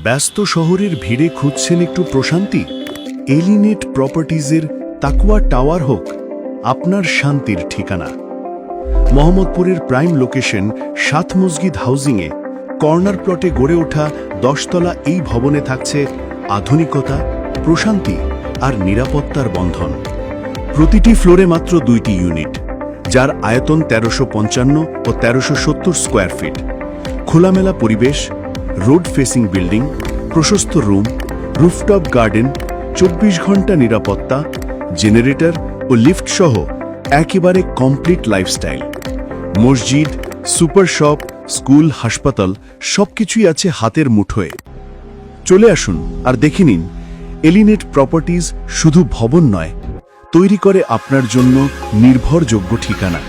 ব্যস্ত শহরের ভিড়ে খুঁজছেন একটু প্রশান্তি? এলিনেট প্রপার্টিজের তাকুয়া টাওয়ার হোক, আপনার শান্তির ঠিকানা। মোহাম্মদপুরের প্রাইম লোকেশন সাত মসজিদ হাউজিংয়ে, কর্নার প্লটে গড়ে ওঠা দশতলা এই ভবনে থাকছে আধুনিকতা, প্রশান্তি আর নিরাপত্তার বন্ধন। প্রতিটি ফ্লোরে মাত্র দুইটি ইউনিট, যার আয়তন তেরোশো পঞ্চান্ন ও তেরোশো সত্তর স্কোয়ার ফিট। খোলামেলা পরিবেশ রোড ফেসিং বিল্ডিং, প্রশস্ত রুম, রুফটপ গার্ডেন, চব্বিশ ঘণ্টা নিরাপত্তা, জেনারেটর ও লিফট সহ একেবারে কমপ্লিট লাইফস্টাইল। মসজিদ, সুপার শপ, স্কুল, হাসপাতাল সবকিছুই আছে হাতের মুঠোয়। চলে আসুন আর দেখে নিন এলিনেট প্রপার্টিজ শুধু ভবন নয়, তৈরি করে আপনার জন্য নির্ভরযোগ্য ঠিকানা।